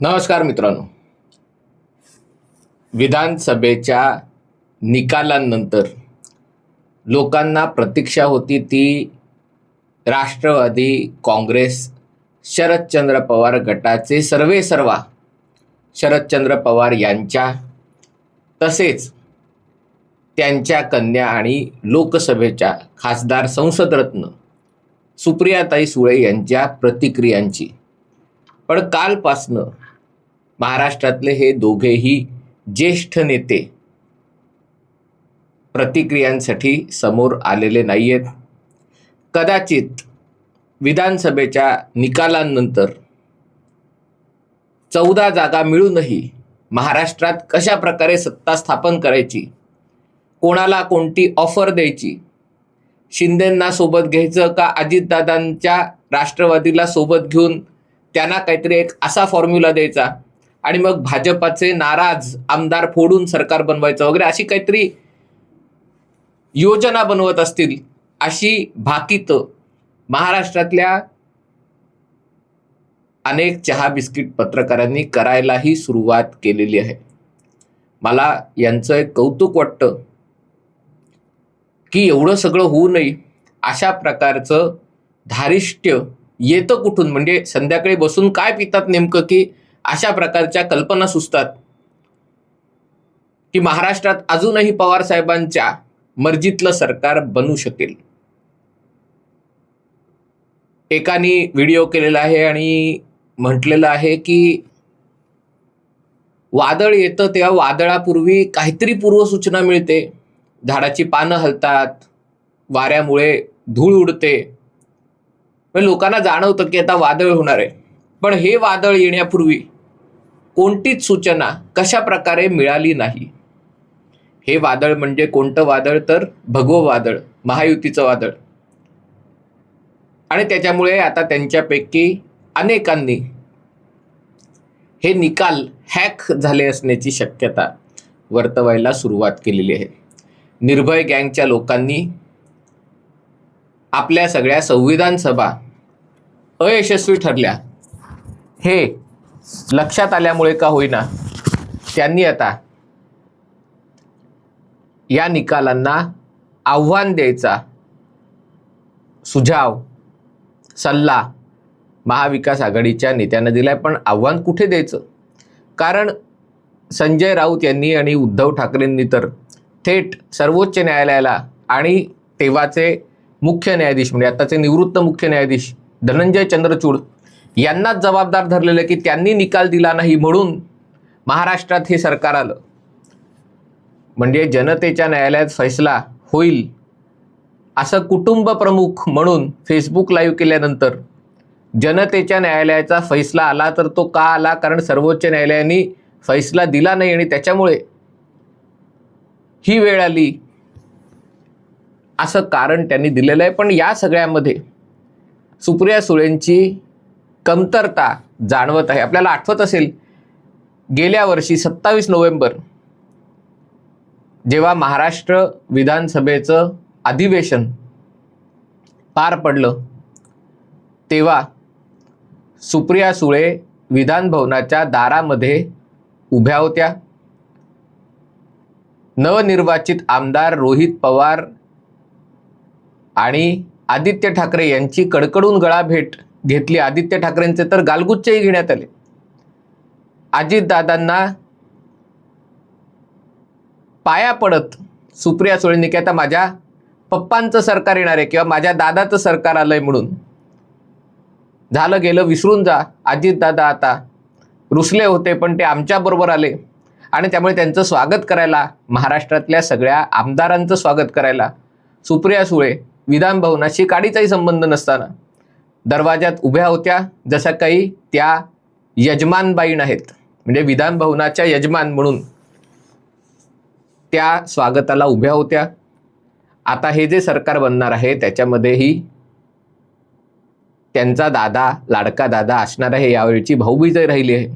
नमस्कार मित्रांनो. विधानसभेच्या निकालांनंतर लोकांना प्रतीक्षा होती ती राष्ट्रवादी काँग्रेस शरदचंद्र पवार गटाचे सर्वे सर्वा शरदचंद्र पवार यांच्या तसेच त्यांच्या कन्या आणि लोकसभेच्या खासदार संसदरत्न सुप्रियाताई सुळे यांच्या प्रतिक्रियांची. पण कालपासनं महाराष्ट्रातले हे दोघेही ज्येष्ठ नेते प्रतिक्रियांसाठी समोर आलेले नाही आहेत कदाचित विधानसभेच्या निकालांनंतर चौदा जागा मिळूनही महाराष्ट्रात कशा प्रकारे सत्ता स्थापन करायची कोणाला कोणती ऑफर द्यायची शिंदेंना सोबत घ्यायचं का अजितदादांच्या राष्ट्रवादीला सोबत घेऊन त्यांना काहीतरी एक असा फॉर्म्युला द्यायचा आणि मग भाजपाचे नाराज आमदार फोडून सरकार बनवायचं वगैरे अशी काहीतरी योजना बनवत असतील अशी भाकीत महाराष्ट्रातल्या अनेक चहा बिस्किट पत्रकारांनी करायलाही सुरुवात केलेली आहे. मला यांचं एक कौतुक वाटतं की एवढं सगळं होऊ नये अशा प्रकारचं धारिष्ट्य येतं कुठून? म्हणजे संध्याकाळी बसून काय पितात नेमकं की अशा प्रकारच्या कल्पना सुचतात की महाराष्ट्रात अजूनही पवार साहेबांच्या मर्जीतलं सरकार बनू शकेल. एकाने व्हिडिओ केलेला आहे आणि म्हटलेलं आहे की वादळ येतं तेव्हा वादळापूर्वी काहीतरी पूर्वसूचना मिळते. झाडाची पानं हलतात वाऱ्यामुळे धूळ उडते. लोकांना जाणवतं की आता वादळ होणार आहे. पण हे वादळ येण्यापूर्वी कोणतीच सूचना कशा प्रकारे मिळाली नाही. हे वादळ म्हणजे कोणतं वादळ तर भगवं वादळ महायुतीचं वादळ. आणि त्याच्यामुळे आता त्यांच्यापैकी अनेकांनी हे निकाल हॅक झाले असण्याची शक्यता वर्तवायला सुरुवात केलेली आहे. निर्भय गँगच्या लोकांनी आपल्या सगळ्या संविधान सभा अयशस्वी ठरल्या. हे लक्षात आल्यामुळे का होईना त्यांनी आता या निकालांना आव्हान द्यायचा सुझाव सल्ला महाविकास आघाडीच्या नेत्यांना दिलाय. पण आव्हान कुठे द्यायचं? कारण संजय राऊत यांनी आणि उद्धव ठाकरेंनी तर थेट सर्वोच्च न्यायालयाला आणि तेव्हाचे मुख्य न्यायाधीश म्हणजे आताचे निवृत्त मुख्य न्यायाधीश धनंजय चंद्रचूड यांनाच जबाबदार धरलेलं की त्यांनी निकाल दिला नाही म्हणून महाराष्ट्रात हे सरकार आलं. म्हणजे जनतेच्या न्यायालयात फैसला होईल असं कुटुंब प्रमुख म्हणून फेसबुक लाईव्ह केल्यानंतर जनतेच्या न्यायालयाचा फैसला आला तर तो का आला? कारण सर्वोच्च न्यायालयाने फैसला दिला नाही आणि त्याच्यामुळे ही वेळ आली असं कारण त्यांनी दिलेलं आहे. पण या सगळ्यामध्ये सुप्रिया सुळेंची कमतरता जाणवत आहे. आपल्याला आठवत असेल गेल्या वर्षी सत्तावीस नोव्हेंबर जेव्हा महाराष्ट्र विधानसभेचं अधिवेशन पार पडलं तेव्हा सुप्रिया सुळे विधानभवनाच्या दारामध्ये उभ्या होत्या. नवनिर्वाचित आमदार रोहित पवार आणि आदित्य ठाकरे यांची कडकडून गळा भेट घेतली आदित्य ठाकरेंचे तर गालगुच्चेही घेण्यात आले. अजितदादांना पाया पडत सुप्रिया सुळेंनी की आता माझ्या पप्पांचं सरकार येणार आहे किंवा माझ्या दादाचं सरकार आलंय म्हणून. झालं गेलं विसरून जा. अजितदादा आता रुसले होते पण ते आमच्याबरोबर आले. आणि त्यामुळे त्यांचं स्वागत करायला महाराष्ट्रातल्या सगळ्या आमदारांचं स्वागत करायला सुप्रिया सुळे विधान भवनाशी काडीचाही संबंध नसताना दरवाज्यात उभ्या होत्या जशा काही त्या यजमानबाईण आहेत. म्हणजे विधान भवनाच्या यजमान म्हणून. त्या स्वागताला उभ्या होत्या. आता हे जे सरकार बनणार आहे त्याच्यामध्येही त्यांचा दादा लाडका दादा असणार आहे यावेळची भाऊबीजही राहिली आहे.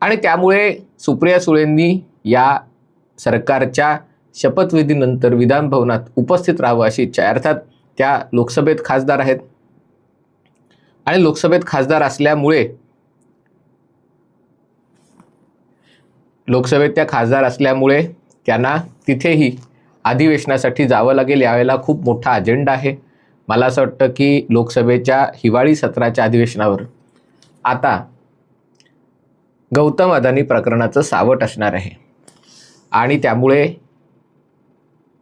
आणि त्यामुळे सुप्रिया सुळेंनी या सरकारच्या शपथविधीनंतर विधानभवनात उपस्थित राहावं अशी इच्छा अर्थात त्या लोकसभेत खासदार आहेत. आणि लोकसभेत खासदार असल्यामुळे लोकसभेत त्या खासदार असल्यामुळे त्यांना तिथेही अधिवेशनासाठी जावं लागेल यावेळेला खूप मोठा अजेंडा आहे. मला असं वाटतं की लोकसभेच्या हिवाळी सत्राच्या अधिवेशनावर आता गौतम अदानी प्रकरणाचं सावट असणार आहे. आणि त्यामुळे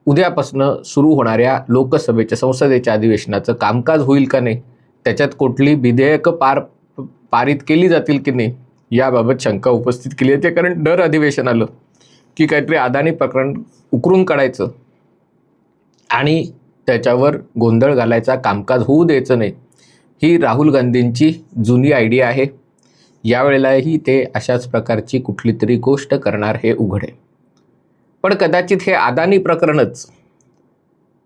उद्यापासनं सुरू होणाऱ्या लोकसभेच्या संसदेच्या अधिवेशनाचं कामकाज होईल का नाही? त्याच्यात कुठली विधेयकं पार पारित केली जातील की नाही? याबाबत शंका उपस्थित केली आहे कारण दर अधिवेशन आलं की काहीतरी अदानी प्रकरण उकरून काढायचं आणि त्याच्यावर गोंधळ घालायचा कामकाज होऊ द्यायचं नाही. ही राहुल गांधींची जुनी आयडिया आहे. यावेळेलाही ते अशाच प्रकारची कुठली तरी गोष्ट करणार हे उघडे पण कदाचित हे अदानी प्रकरणच.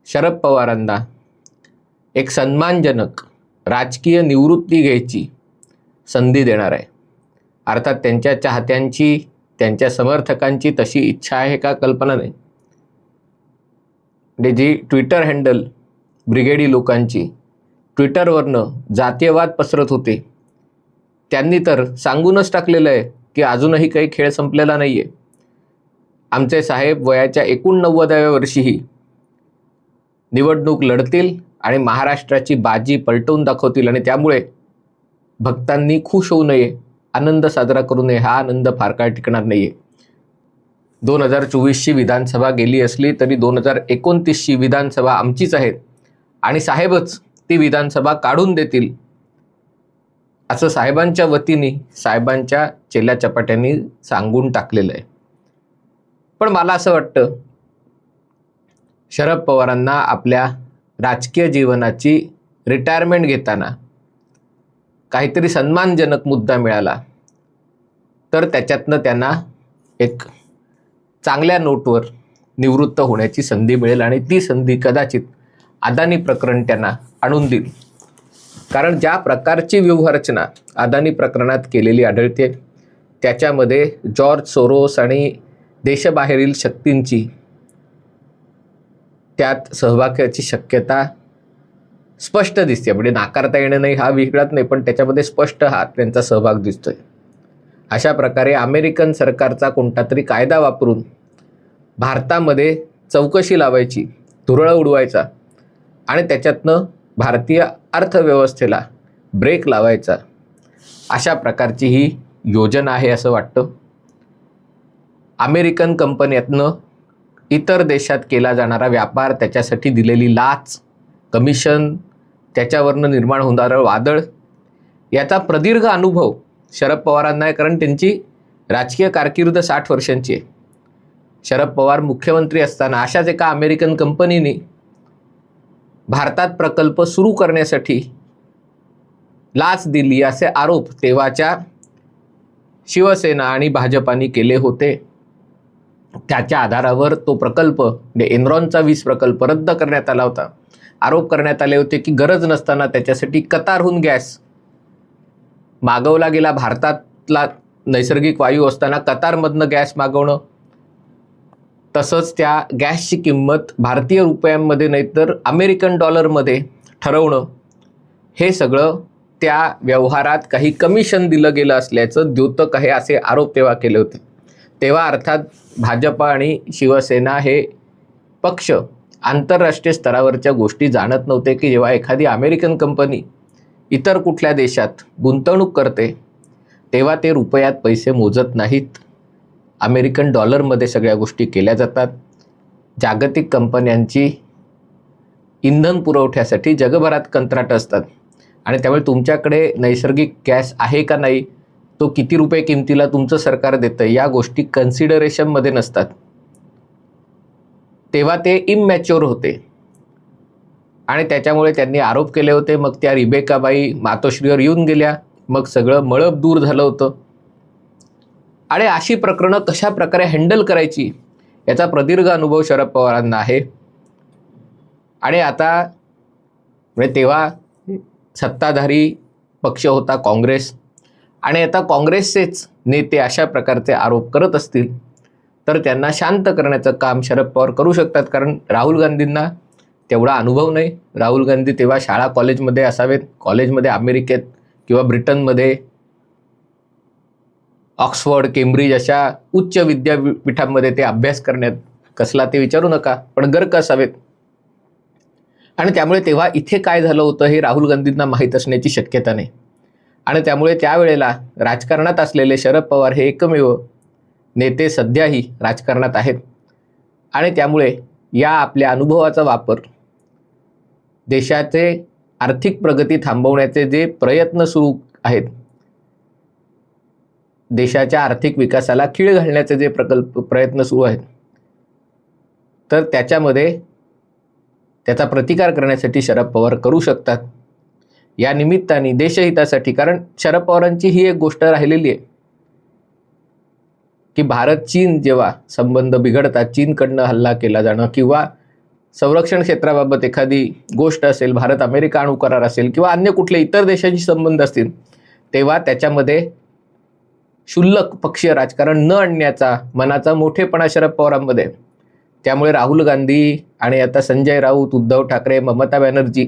शरद पवारांना एक सन्मानजनक राजकीय निवृत्ती घ्यायची संधी देणार आहे. अर्थात त्यांच्या चाहत्यांची त्यांच्या समर्थकांची तशी इच्छा आहे का कल्पना नाही. म्हणजे जी ट्विटर हँडल ब्रिगेडी लोकांची ट्विटरवरनं जातीयवाद पसरत होते त्यांनी तर सांगूनच टाकलेलं आहे की अजूनही काही खेळ संपलेला नाही आहे आमचे साहेब वयाच्या एकोणनव्वदाव्या वर्षीही निवडणूक लढतील आणि महाराष्ट्राची बाजी पलटवून दाखवतील आणि त्यामुळे भक्तांनी खुश होऊ नये आनंद साजरा करू नये हा आनंद फार काळ टिकणार नाही आहे दोन हजार चोवीसची विधानसभा गेली असली तरी दोन हजार एकोणतीसची विधानसभा आमचीच आहे आणि साहेबच ती विधानसभा काढून देतील असं साहेबांच्या वतीने साहेबांच्या चेल्या चपाट्यांनी सांगून टाकलेलं आहे. पण मला असं वाटतं शरद पवारांना आपल्या राजकीय जीवनाची रिटायरमेंट घेताना काहीतरी सन्मानजनक मुद्दा मिळाला तर त्याच्यातनं त्यांना एक चांगल्या नोटवर निवृत्त होण्याची संधी मिळेल आणि ती संधी कदाचित अदानी प्रकरण त्यांना आणून देईल. कारण ज्या प्रकारची व्यूहरचना अदानी प्रकरणात केलेली आढळते त्याच्यामध्ये जॉर्ज सोरोस आणि देशबाहेरील शक्तींची त्यात सहभागाची शक्यता स्पष्ट दिसते. म्हणजे नाकारता येणं नाही हा वेगळाच नाही पण त्याच्यामध्ये स्पष्ट हा त्यांचा सहभाग दिसतोय. अशा प्रकारे अमेरिकन सरकारचा कोणता तरी कायदा वापरून भारतामध्ये चौकशी लावायची धुरळ उडवायचा आणि त्याच्यातनं भारतीय अर्थव्यवस्थेला ब्रेक लावायचा अशा प्रकारची ही योजना आहे असं वाटतं. अमेरिकन कंपन्यातनं इतर देशात केला जाणारा व्यापार त्याच्यासाठी दिलेली लाच कमिशन त्याच्यावरनं निर्माण होणारं वादळ याचा प्रदीर्घ अनुभव शरद पवारांना आहे कारण त्यांची राजकीय कारकीर्द साठ वर्षांची आहे. शरद पवार मुख्यमंत्री असताना अशाच एका अमेरिकन कंपनीने भारतात प्रकल्प सुरू करण्यासाठी लाच दिली असे आरोप तेव्हाच्या शिवसेना आणि भाजपाने केले होते. त्याच्या आधारावर तो प्रकल्प म्हणजे एनरॉनचा वीज प्रकल्प रद्द करण्यात आला होता. आरोप करण्यात आले होते की गरज नसताना त्याच्यासाठी कतारहून गॅस मागवला गेला. भारतातला नैसर्गिक वायू असताना कतारमधनं गॅस मागवणं. तसंच त्या गॅसची किंमत भारतीय रुपयांमध्ये नाहीतर अमेरिकन डॉलरमध्ये ठरवणं. हे सगळं त्या व्यवहारात काही कमिशन दिलं गेलं असल्याचं द्योतक आहे असे आरोप तेव्हा केले होते. तेव्हा अर्थात भाजपा आणि शिवसेना हे पक्ष आंतरराष्ट्रीय स्तरावरच्या गोष्टी जाणत नव्हते की जेव्हा एखादी अमेरिकन कंपनी इतर कुठल्या देशात गुंतवणूक करते तेव्हा ते रुपयात पैसे मोजत नाहीत. अमेरिकन डॉलरमध्ये सगळ्या गोष्टी केल्या जातात. जागतिक कंपन्यांची इंधन पुरवठ्यासाठी जगभरात कंत्राट असतात. आणि त्यामुळे तुमच्याकडे नैसर्गिक गॅस आहे का नाही तो किती रुपये किमतीला तुमचं सरकार देतं या गोष्टी कन्सिडरेशनमध्ये नसतात. तेव्हा ते इमॅच्युअर होते. आणि त्याच्यामुळे त्यांनी आरोप केले होते मग त्या रिबेकाबाई मातोश्रीवर येऊन गेल्या. मग सगळं मळब दूर झालं होतं. आणि अशी प्रकरणं कशा प्रकारे हँडल करायची याचा प्रदीर्घ अनुभव शरद पवारांना आहे. आणि आता म्हणजे तेव्हा सत्ताधारी पक्ष होता काँग्रेस. आणि आता काँग्रेसचेच नेते अशा प्रकारचे आरोप करत असतील तर त्यांना शांत करण्याचं काम शरद पवार करू शकतात. कारण राहुल गांधींना तेवढा अनुभव नाही. राहुल गांधी तेव्हा शाळा कॉलेजमध्ये असावेत. कॉलेजमध्ये अमेरिकेत किंवा ब्रिटनमध्ये ऑक्सफर्ड केम्ब्रिज अशा उच्च विद्यापीठांमध्ये ते अभ्यास करण्यात कसला ते विचारू नका पण गर्क असावेत. आणि त्यामुळे तेव्हा इथे काय झालं होतं हे राहुल गांधींना माहीत असण्याची शक्यता नाही. आणि त्यामुळे त्यावेळेला राजकारणात असलेले शरद पवार हे एकमेव नेते सध्याही राजकारणात आहेत. आणि त्यामुळे या आपल्या अनुभवाचा वापर देशाचे आर्थिक प्रगती थांबवण्याचे जे प्रयत्न सुरू आहेत देशाच्या आर्थिक विकासाला खीळ घालण्याचे जे प्रकल्प प्रयत्न सुरू आहेत तर त्याच्यामध्ये त्याचा प्रतिकार करण्यासाठी शरद पवार करू शकतात. या निमित्ताने देशहितासाठी कारण शरद पवारांची ही एक गोष्ट राहिलेली आहे. की भारत चीन जेव्हा संबंध बिघडतात चीनकडनं हल्ला केला जाणं किंवा संरक्षण क्षेत्राबाबत एखादी गोष्ट असेल भारत अमेरिका अणु करार असेल किंवा अन्य कुठले इतर देशांशी संबंध असतील तेव्हा त्याच्यामध्ये क्षुल्लक पक्षीय राजकारण न आणण्याचा मनाचा मोठेपणा शरद पवारांमध्ये त्यामुळे राहुल गांधी आणि आता संजय राऊत उद्धव ठाकरे ममता बॅनर्जी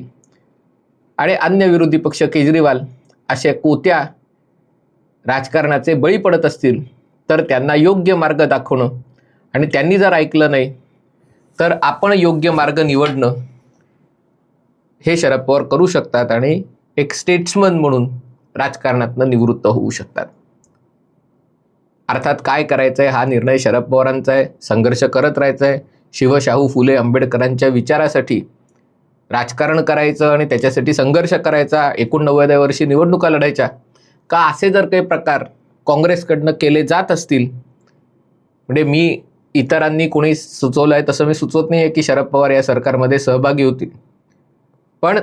आणि अन्य विरोधी पक्ष केजरीवाल अशा कोत्या राजकारणाचे बळी पडत असतील तर त्यांना योग्य मार्ग दाखवणं. आणि त्यांनी जर ऐकलं नाही तर आपण योग्य मार्ग निवडणं हे शरद पवार करू शकतात आणि एक स्टेट्समन म्हणून राजकारणातनं निवृत्त होऊ शकतात. अर्थात काय करायचं आहे हा निर्णय शरद पवारांचा आहे संघर्ष करत राहायचा आहे शिवशाहू फुले आंबेडकरांच्या विचारासाठी राजकारण करायचं आणि त्याच्यासाठी संघर्ष करायचा एकोणनव्वद्या वर्षी निवडणुका लढायच्या. का असे जर काही प्रकार काँग्रेसकडनं केले जात असतील? म्हणजे मी इतरांनी कोणी सुचवलं आहे तसं मी सुचवत नाही आहे की शरद पवार या सरकारमध्ये सहभागी होतील. पण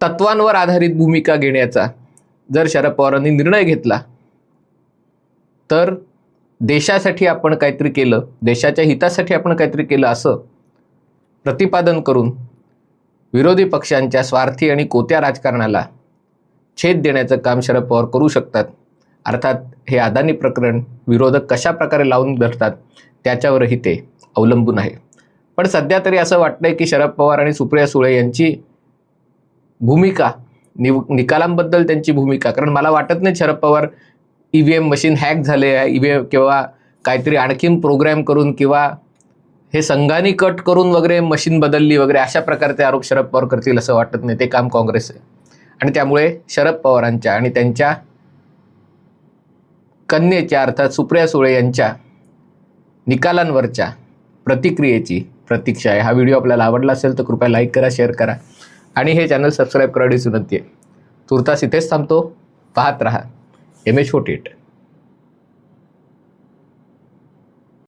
तत्वांवर आधारित भूमिका घेण्याचा जर शरद पवारांनी निर्णय घेतला तर देशासाठी आपण काहीतरी केलं देशाच्या हितासाठी आपण काहीतरी केलं असं प्रतिपादन करून विरोधी पक्षांच्या स्वार्थी आणि कोत्या राजकारणाला छेद देण्याचं काम शरद पवार करू शकतात. अर्थात हे अदानी प्रकरण विरोधक कशा प्रकारे लावून धरतात त्याच्यावरही ते अवलंबून आहे. पण सध्या तरी असं वाटतंय की शरद पवार आणि सुप्रिया सुळे यांची भूमिका निव निकालांबद्दल त्यांची भूमिका कारण मला वाटत नाही Sharad Pawar E V M machine hack झाले आहे ई व्ही एम किंवा काहीतरी आणखीन प्रोग्रॅम करून किंवा हे संघाने कट करून वगैरे मशीन बदलली वगैरे अशा प्रकारचे आरोप शरद पवार करतील असं वाटत नाही. ते काम काँग्रेस आहे. आणि त्यामुळे शरद पवारांच्या आणि त्यांच्या कन्येच्या अर्थात सुप्रिया सुळे यांच्या निकालांवरच्या प्रतिक्रियेची प्रतीक्षा आहे. हा व्हिडिओ आपल्याला आवडला असेल तर कृपया लाईक करा शेअर करा आणि हे चॅनल सबस्क्राईब करायची विनंती आहे. तुर्तास इथेच थांबतो. पाहत रहा. M H forty eight